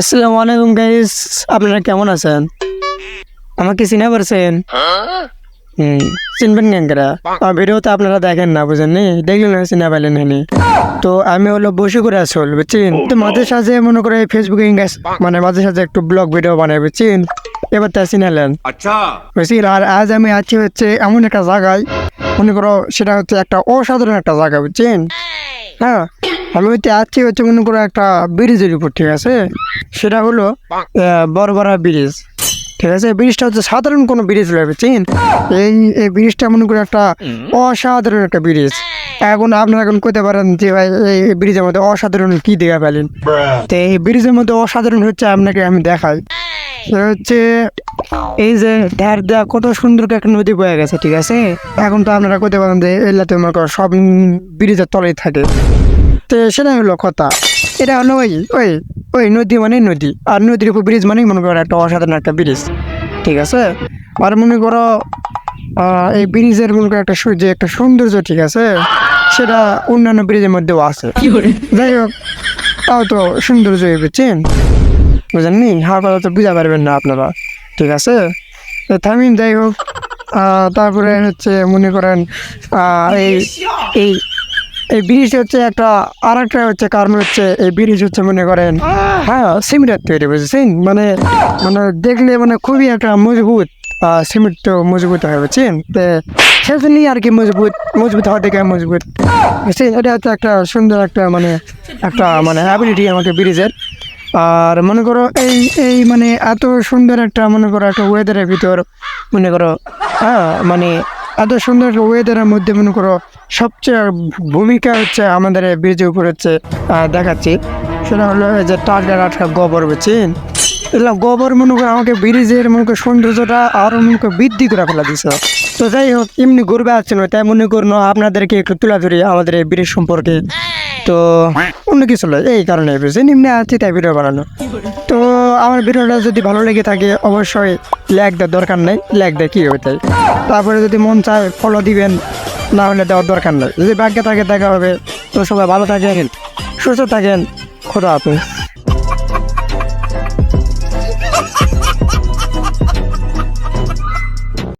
আসসালামু আলাইকুম গাইস আপনারা কেমন আছেন? আমাকে চিনে পারছেন? হুম চিনবেন ক্যাঙ্কারা ভিডিও তো আপনারা দেখেন না বুঝেন নি? দেখলেন না চিনে পেলেন হানি তো আমি হলো বসে করে আসল বুঝছেন? তো মাঝে সাঝে মনে করে ফেসবুকে ইংলিশ মানে মাঝে সাঝে একটু ব্লগ ভিডিও বানাই বুঝছেন? এবার তা চিনালেন। আচ্ছা। বুঝছেন? আর আজ আমি আছি হচ্ছে এমন একটা জায়গায় মনে করো সেটা হচ্ছে একটা অসাধারণ একটা জায়গা বুঝছেন? হ্যাঁ। আমি হচ্ছে আছি হচ্ছে মনে করো একটা ব্রিজের উপর ঠিক আছে? সেটা হলো বড়বড়া ব্রিজ ঠিক আছে? ব্রিজটা হচ্ছে সাধারণ কোনো ব্রিজ নয় চিন এই এই ব্রিজটা মনে করো একটা অসাধারণ একটা ব্রিজ। এখন আপনারা এখন কইতে পারেন যে ভাই এই ব্রিজের মধ্যে অসাধারণ কি দেখা পেলেন? তো এই ব্রিজের মধ্যে অসাধারণ হচ্ছে আপনাকে আমি দেখাই। হচ্ছে এই যে ধার দেওয়া কত সুন্দর একটা নদী বয়ে গেছে ঠিক আছে? এখন তো আপনারা কইতে পারেন যে এলাতে মনে করো সব ব্রিজের তলেই থাকে। তো সেটাই হলো কথা। এটা হলো ওই ওই ওই নদী মানে নদী। আর নদীর উপর ব্রিজ মানেই মনে করো একটা অসাধারণ একটা ব্রিজ ঠিক আছে? আর মনে করো এই ব্রিজের মনে করো একটা যে একটা সৌন্দর্য ঠিক আছে? সেটা অন্যান্য ব্রিজের মধ্যেও আছে। যাই হোক তাও তো সৌন্দর্য বুঝছেন বুঝেননি? হাওয়া তো বুঝা পারবেন না আপনারা। ঠিক আছে? থামিন যাই হোক। তারপরে হচ্ছে মনে করেন এই এই এই ব্রিজ হচ্ছে একটা আর একটা হচ্ছে কারণ হচ্ছে এই ব্রিজ হচ্ছে মনে করেন হ্যাঁ সিমেন্টের তৈরি, বুঝেছেন? মানে মানে দেখলে মানে খুবই একটা মজবুত সিমেন্ট তো মজবুত হয় বুঝছেন? সেজন্যই আর কি মজবুত মজবুত হওয়া থেকে মজবুত, বুঝছেন? এটা হচ্ছে একটা সুন্দর একটা মানে একটা মানে অ্যাবিলিটি আমাকে ব্রিজের আর মনে করো এই এই মানে এত সুন্দর একটা, মনে করো একটা ওয়েদারের ভিতর, মনে করো হ্যাঁ মানে এত সুন্দর ওয়েদারের মধ্যে, মনে করো, সবচেয়ে ভূমিকা হচ্ছে আমাদের ব্রিজের উপর হচ্ছে দেখাচ্ছি। সেটা হলো যে টাটকা আটকা গোবর, বুঝছেন? এগুলো গোবর, মনে করো, আমাকে ব্রিজের মনে করে, সৌন্দর্যটা আরও মনে করে, বৃদ্ধি করে ফেলা দিছে। তো যাই হোক, এমনি ঘুরবে না, তাই মনে করুন আপনাদেরকে একটু তুলে ধরি আমাদের এই ব্রিজ সম্পর্কে। তো অন্য কিছু নয় এই কারণে বুঝছেন নিম্নে আছি তাই ভিডিও বানানো তো আমার ভিডিওটা যদি ভালো লেগে থাকে, অবশ্যই ল্যাগ দেওয়ার দরকার নেই ল্যাগ দেয় কী হবে তাই। তারপরে যদি মন চায় ফলো দিবেন, না হলে দেওয়ার দরকার নেই। যদি ভাগ্যে থাকে, দেখা হবে। তো সবাই ভালো থাকেন, সুস্থ থাকেন, খোদা হাফেজ।